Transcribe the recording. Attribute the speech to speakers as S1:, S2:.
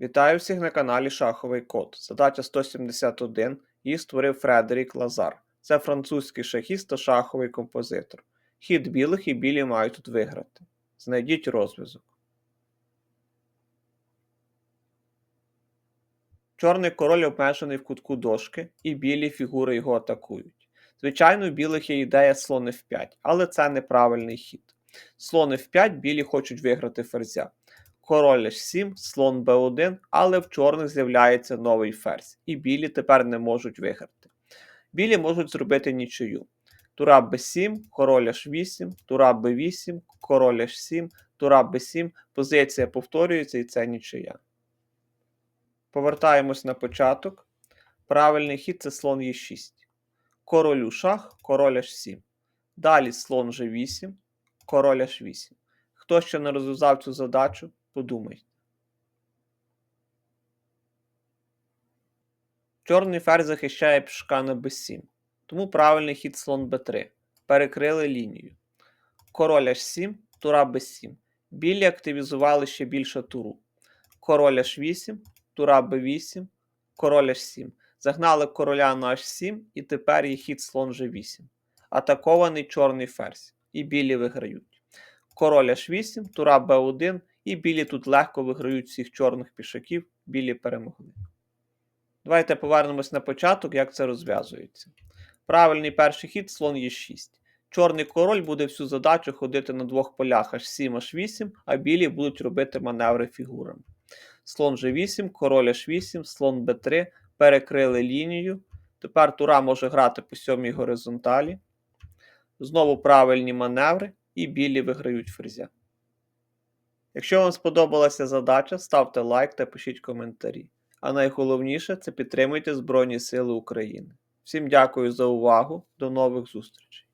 S1: Вітаю всіх на каналі Шаховий Код. Задача 171. Її створив Фредерік Лазар. Це французький шахіст та шаховий композитор. Хід білих і білі мають тут виграти. Знайдіть розв'язок. Чорний король обмежений в кутку дошки, і білі фігури його атакують. Звичайно, у білих є ідея слон F5, але це неправильний хід. Слон F5 білі хочуть виграти ферзя. Король H7, слон B1, але в чорних з'являється новий ферзь, і білі тепер не можуть виграти. Білі можуть зробити нічию. Тура B7, король H8, тура B8, король H7, тура B7, позиція повторюється і це нічия. Повертаємось на початок. Правильний хід це слон Е6. Королю шах, король H7. Далі слон G8, король H8. Хто ще не розв'язав цю задачу, подумайте. Чорний ферзь захищає пішка на b7. Тому правильний хід слон b3. Перекрили лінію. Король h7, тура b7. Білі активізували ще більше туру. Король h8, тура b8, король h7. Загнали короля на h7 і тепер є хід слон g8. Атакований чорний ферзь. І білі виграють. Король h8, тура b1, і білі тут легко виграють всіх чорних пішаків, білі перемогли. Давайте повернемось на початок, як це розв'язується. Правильний перший хід слон Е6. Чорний король буде всю задачу ходити на двох полях H7, H8, а білі будуть робити маневри фігурами. Слон G8, король H8, слон B3, перекрили лінію. Тепер тура може грати по сьомій горизонталі. Знову правильні маневри, і білі виграють ферзя. Якщо вам сподобалася задача, ставте лайк та пишіть коментарі. А найголовніше це підтримуйте Збройні Сили України. Всім дякую за увагу. До нових зустрічей!